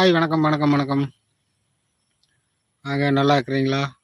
Hi வணக்கம் வணக்கம் வணக்கம். ஆக நல்லா இருக்கிறீங்களா?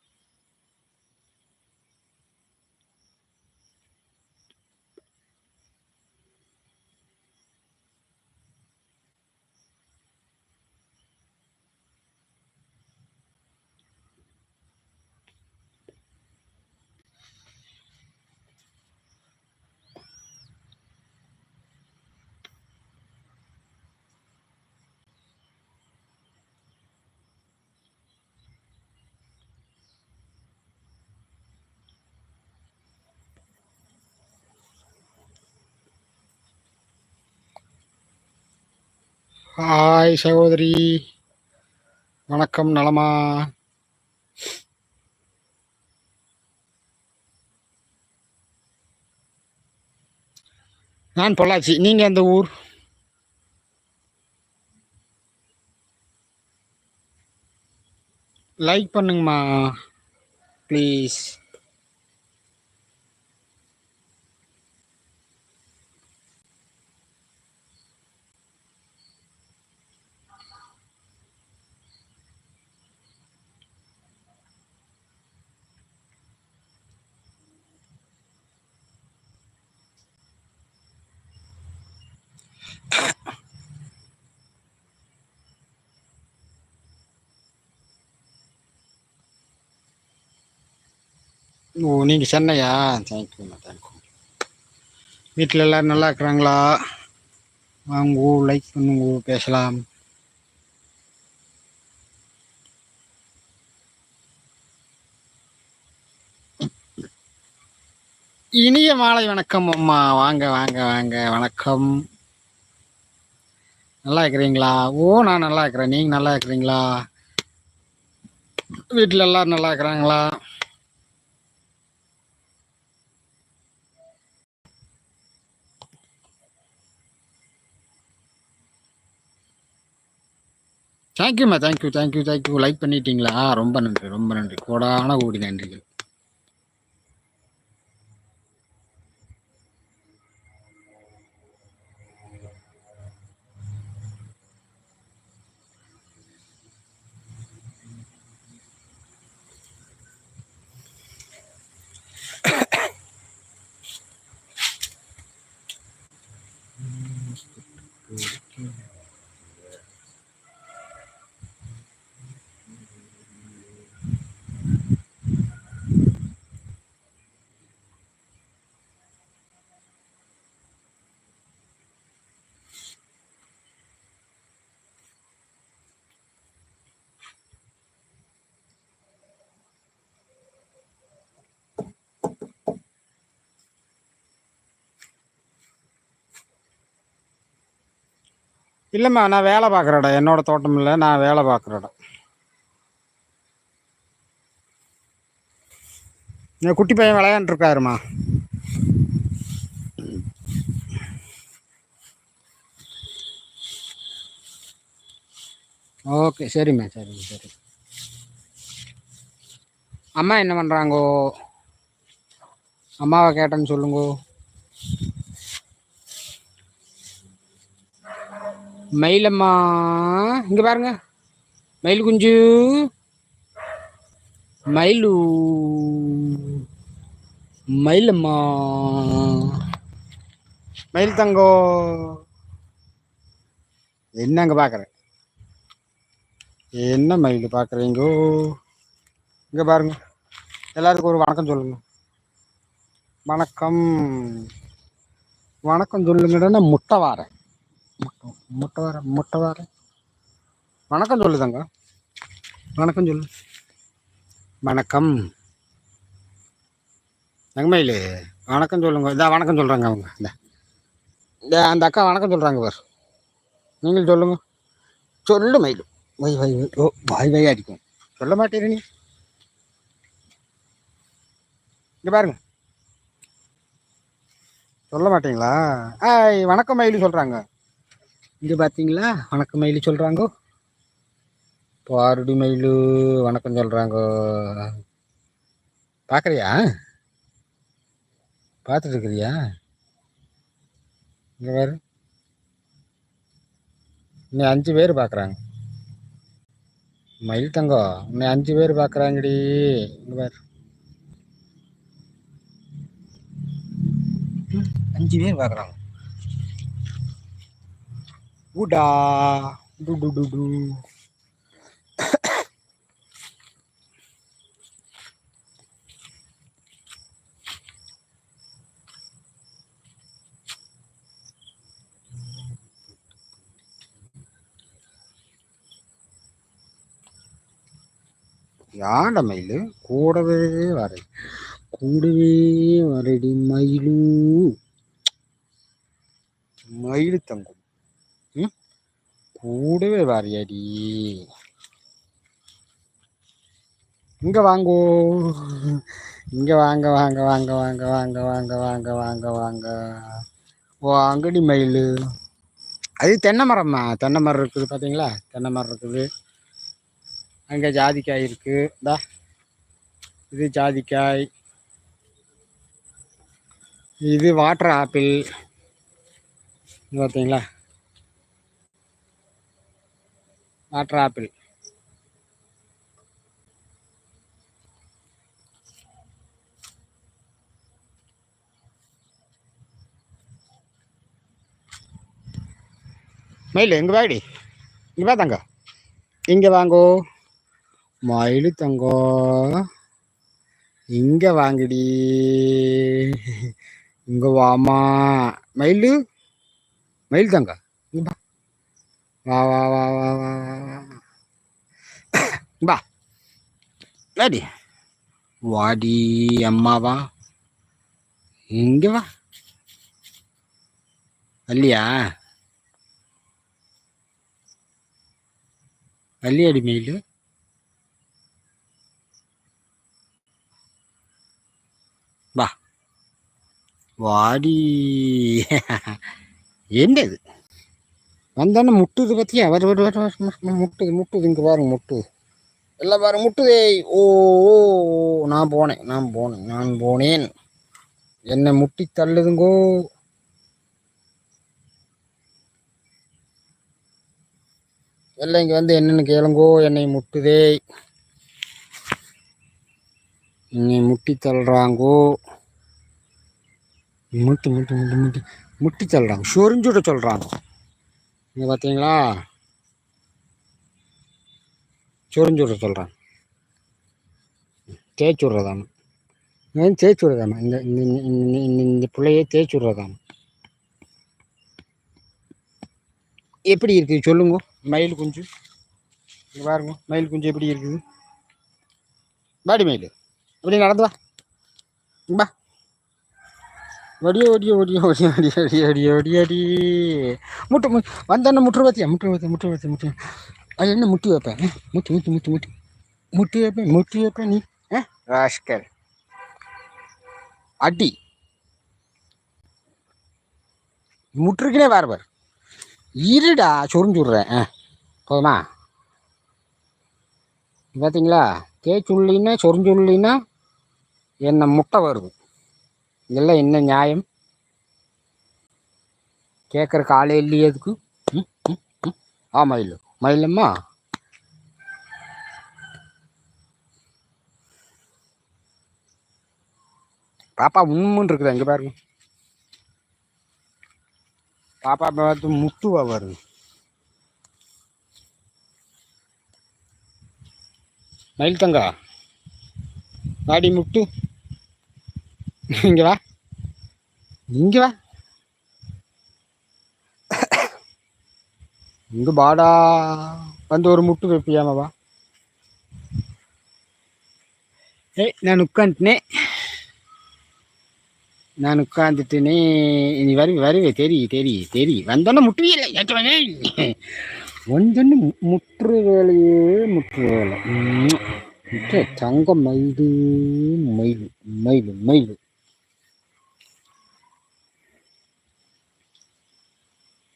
ஹாய் சகோதரி. வணக்கம் நலமா? நான் பொள்ளாச்சி. நீங்க எந்த ஊர்? லைக் பண்ணுங்கம்மா. ப்ளீஸ் ஓ நீங்கள் சென்னையா? தேங்க்யூம்மா தேங்க்யூ வீட்டில் எல்லோரும் நல்லா இருக்கிறாங்களா? வாங்க லைக் பண்ணுங்க பேசலாம். இனிய மாலை வணக்கம் அம்மா. வாங்க வாங்க வாங்க. வணக்கம். நல்லா இருக்கிறீங்களா? ஓ நான் நல்லா இருக்கிறேன். நீங்கள் நல்லா இருக்கிறீங்களா? வீட்டில் எல்லாரும் நல்லா இருக்கிறாங்களா? தேங்க்யூம்மா தேங்க்யூ தேங்க்யூ தேங்க்யூ லைக் பண்ணிட்டீங்களா? ரொம்ப நன்றி ரொம்ப நன்றி. கோடான கோடி நன்றிகள். Okay. இல்லைம்மா நான் வேலை பார்க்குற இடம். என்னோட தோட்டம் இல்லை நான் வேலை பார்க்குற இடம். என் குட்டி பையன் விளையாண்டுருக்காருமா ஓகே சரிம்மா சரிம்மா சரி. அம்மா என்ன பண்ணுறாங்கோ அம்மாவை கேட்டேன்னு சொல்லுங்கோ. மயிலம்மா. இங்கே பாருங்க. மயில் குஞ்சு. மயிலு. மயிலம்மா. மயில் தங்கோ. என்னங்க பார்க்குறேன் என்ன மயில் பார்க்குறீங்கோ இங்கே பாருங்க. எல்லாருக்கும் ஒரு வணக்கம் சொல்லுங்க. வணக்கம். வணக்கம் சொல்லுங்கடா முட்டை வாரேன். முட்டை வாரேன் முட்டை வாரேன் வணக்கம் சொல்லுதாங்க வணக்கம் சொல்லு. வணக்கம். மயில் வணக்கம் சொல்லுங்க. இதான் வணக்கம் சொல்கிறாங்க அவங்க. இந்த அந்த அக்கா வணக்கம் சொல்கிறாங்க பார். நீங்கள் சொல்லுங்க. சொல்லு மயில். வை வை ஓ வாய் வாய் அடிக்கும். சொல்ல மாட்டேன் நீ. இங்கே பாருங்க. சொல்ல மாட்டீங்களா? ஆய் வணக்கம் மயில் சொல்கிறாங்க இங்கே பார்த்தீங்களா வணக்கம் மயில் சொல்கிறாங்கோ பாருடி மயில் வணக்கம் சொல்கிறாங்கோ பார்க்குறியா பார்த்துட்ருக்குறியா இங்கே வேறு இன்னும் அஞ்சு பேர் பார்க்குறாங்க மயில் தங்கோ இன்னும் அஞ்சு பேர் பார்க்குறாங்கடி இங்கே பாரு. அஞ்சு பேர் பார்க்குறாங்க ஊடா டு டு டு டு யாட மயிலு? கூடவே வரை கூடவே வரடி மயிலு. மயிலு தங்கும். கூடவே வாரியாடி. இங்க வாங்கோ. இங்க வாங்க வாங்க வாங்க வாங்க வாங்க வாங்க வாங்க வாங்க வாங்க. ஓ அங்கடி மயில். அது தென்னை மரம்மா. தென்னை மரம் இருக்குது பார்த்தீங்களா தென்னை மரம் இருக்குது. அங்கே ஜாதிக்காய் இருக்குது இந்தா. இது ஜாதிக்காய். இது வாட்டர் ஆப்பிள். பார்த்தீங்களா வாட்டர் ஆப்பிள். மயில் எங்கே வாடி. இங்கே வா தங்க. இங்கே வாங்கோ. மயில் தங்கோ இங்கே வாங்கடி. இங்கே வாமா. மயில் மயில் தங்க இங்க வா வா வா வா வா வா வா வாடி வாடி அம்மாவா இங்கே வா அல்லியா அல்லியாடி மயில் வா வாடி என்னது வந்தானே முட்டுது பற்றியா வர வர வர முட்டுது முட்டுது இங்கே பாருங்க முட்டுது. எல்லாம் பாருங்க முட்டுதே. ஓ ஓ ஓ, நான் போனேன் நான் போனேன் நான் போனேன். என்னை முட்டி தள்ளுதுங்கோ. எல்லாம் இங்கே வந்து என்னென்னு கேளுங்கோ என்னை முட்டுதே. என்னை முட்டி தள்ளுறாங்கோ. முட்டி முட்டி முட்டி முட்டி. முட்டி தள்ளுறாங்க. சொரிஞ்சுட சொல்கிறாங்க இங்கே பார்த்தீங்களா சொரிஞ்சுட சொல்கிறாங்க தேய்ச்சி விட்றதாம. ஏன் தேய்ச்சி விட்றதாமா? இந்த இந்த இந்த- இந்த இந்த பிள்ளையே தேய்ச்சி விட்றதாமா. எப்படி இருக்குது சொல்லுங்க. மயில் குஞ்சு. இங்கே பாருங்க. மயில் குஞ்சு எப்படி இருக்குது? பாடி மயில். எப்படி நடந்து வா. ஒடிய ஒடிய ஒடிய ஒடிய ஒடிய ஒடிய ஒடிய ஒடிய அடி முட்டு மு வந்தோடனே முட்டு பார்த்தியா முட்டு வைத்த முட்டு வைத்த முட்டு அது என்ன முட்டி வைப்பேன்? முட்டி முட்டி முட்டி முட்டி. முட்டி வைப்பேன் முட்டி வைப்பேன் நீ? ஆ ராஷ்கர் அடி. முட்டுருக்குனே வேறு பார். இருடா சொரிஞ்சு விட்றேன். ஆ போதுமா? பார்த்தீங்களா தேய்ச்சுள்ளின்னா சொரிஞ்சுள்ளின்னா என்ன முட்டை வருது. இதெல்லாம் என்ன நியாயம்? கேட்குற காலே இல்லையே அதுக்கு ம் ம் ஆ மயில். மயிலம்மா பாப்பா உண்முன்னு இருக்குதா இங்கே பாருங்க. பாப்பா பார்த்து முட்டுவா வருது மயில் தங்கா வாடி முட்டு இங்க வா. இங்க வா. இங்க பாடா வந்து ஒரு முட்டு வைப்பியாம வா. ஏய் நான் உட்காந்துட்டேனே நான் உட்காந்துட்டேனே நீ வருவி வருவே தெரி தெரி தெரி. வந்தோன்னே முட்டுவே இல்லை ஏற்றவனே. வந்தோன்னு முற்று வேலையே முற்று வேலை. உம். முற்று தங்க மயிலு மயிலு மயிலு மயிலு.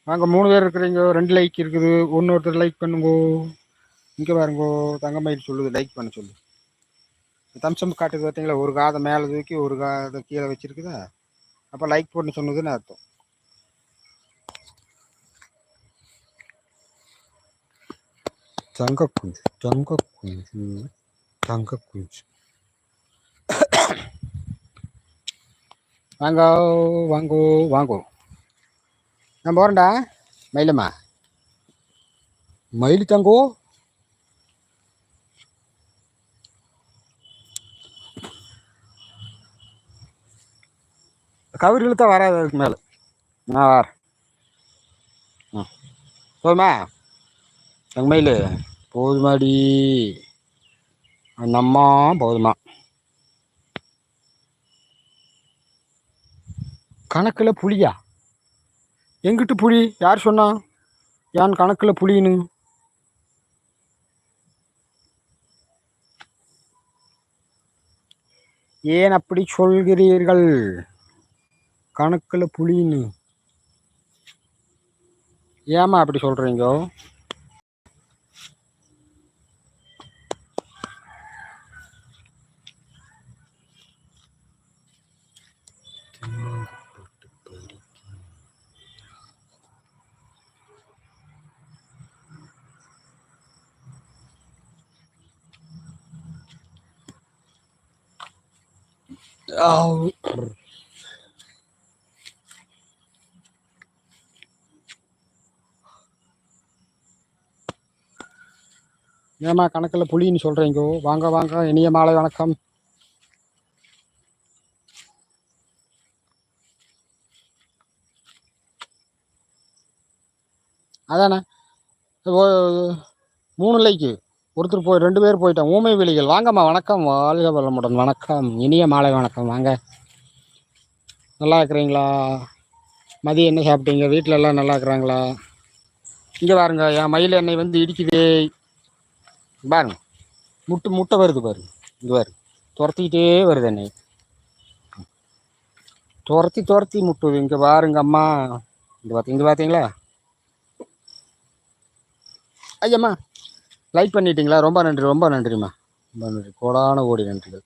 வாங்க மூணு பேர் இருக்கிறீங்க. ரெண்டு லைக் இருக்குது. ஒன்று ஒருத்தர் லைக் பண்ணுங்கோ. இங்கே பாருங்கோ. தங்க மயில் சொல்லுது லைக் பண்ண சொல்லு. தம்சம் காட்டுது பார்த்தீங்களா ஒரு காதை மேலே தூக்கி ஒரு காதை கீழே வச்சிருக்குதா? அப்போ லைக் பண்ண சொன்னதுன்னு அர்த்தம். தங்க குஞ்சு தங்க குஞ்சு தங்க குஞ்சு வாங்கோ வாங்கோ வாங்கோ. நான் போகிறேன்டா மயிலம்மா மயில் தங்கோ? கவர் இழுத்தா வராது அதுக்கு மேலே. நான் வர ம் போதுமா? எங்கள் மயில் போதுமாடி. நம்மா போதுமா. கணக்கில் புளியா எங்கிட்டு புலி? யார் சொன்னா? யான் கணக்கில் புலின்னு? ஏன் அப்படி சொல்கிறீர்கள்? கணக்கில் புளின்னு ஏமா அப்படி சொல்கிறீங்க Oh. ஏமா கணக்கில் புளின்னு சொல்கிறீங்க வாங்க வாங்க இனிய மாலை வணக்கம். அதானே? மூணு லைக்கு. ஒருத்தர் போய் ரெண்டு பேர் போயிட்டோம். ஊமை வெளிகள். வாங்கம்மா வணக்கம். வாழ்க வளமுடன். வணக்கம். இனிய மாலை வணக்கம். வாங்க. நல்லா இருக்கிறீங்களா? மதியம் என்ன சாப்பிட்டீங்க? வீட்டில் எல்லாம் நல்லா இருக்கிறாங்களா? இங்கே பாருங்க என் மயில் என்னை வந்து இடிக்குதே. பாருங்க. முட்டு முட்டை வருது பாருங்க. இங்கே பாரு துரத்திக்கிட்டே வருது என்னை. துரத்தி துரத்தி முட்டுது. இங்கே பாருங்க அம்மா. இங்கே பார்த்து இங்கே பார்த்தீங்களா ஐயம்மா. லைக் பண்ணிட்டீங்களா? ரொம்ப நன்றி ரொம்ப நன்றிம்மா. ரொம்ப நன்றி. கோடான ஓடி நன்றிகள்.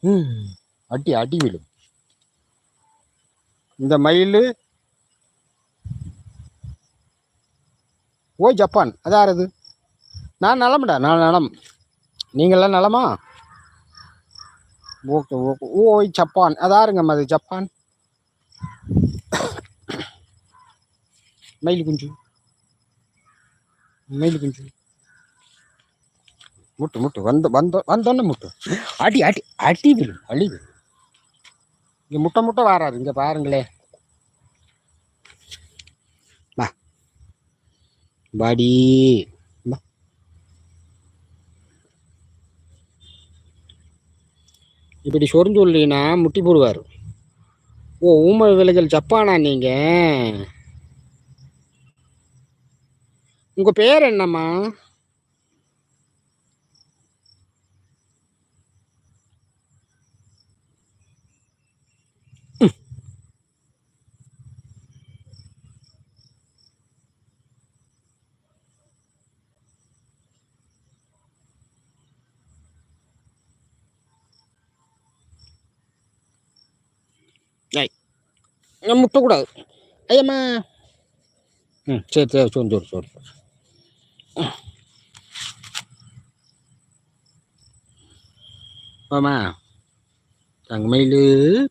ம். அடி அடி விழும். இந்த மயில். ஓ ஜப்பான். அதாரது நான் நலம்டா நான் நலம். நீங்களாம் நலமா? Okay okay. ஓய் ஜப்பான். அதாருங்கம்மா அது ஜப்பான்? மயில் குஞ்சு. மயில் குஞ்சு. முட்டு முட்டு. வந்து வந்த வந்தோன்னு முட்டு. அடி அடி அடி விழும் அடி விழும் இங்கே முட்டை முட்டை வராது. இங்கே பாருங்களே. வா பாடி இப்படி சொரிஞ்சொல்லினா முட்டி போடுவார். ஓ ஊமை விலைகள் ஜப்பானா நீங்கள் உங்கள் பேர் என்னம்மா? முட்டக்கூடாது. ஐயம்மா. ம் சரி சரி சொல்லு சொல்லு சொல்லு ஆமா தங்கமயில்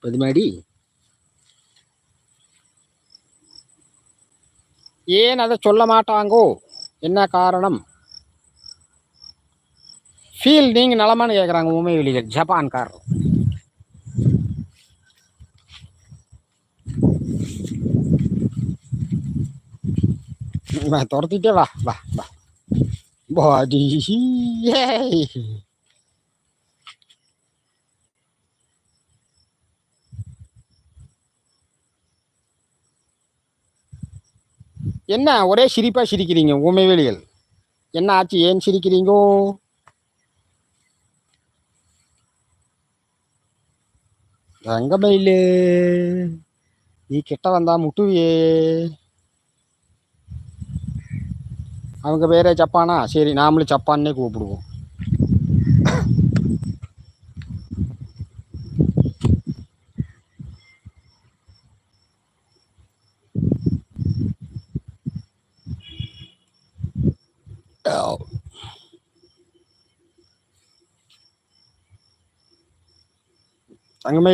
பதிமாடி. ஏன் அதை சொல்ல மாட்டாங்கோ? என்ன காரணம்? ஃபீல் நீங்கள் நலமானு கேட்குறாங்க உண்மை வெளியில். ஜப்பான்காரர். வா துரத்திட்டே வா வா வா பாடி என்ன ஒரே சிரிப்பா சிரிக்கிறீங்க உமைவேலிகள் என்ன ஆச்சு ஏன் சிரிக்கிறீங்கோ எங்க மயிலு நீ கிட்ட வந்தா முட்டுவியே அவனுக்கு வேறே சப்பானா சரி நாமளும் சப்பான்னே கூப்பிடுவோம் தங்கமே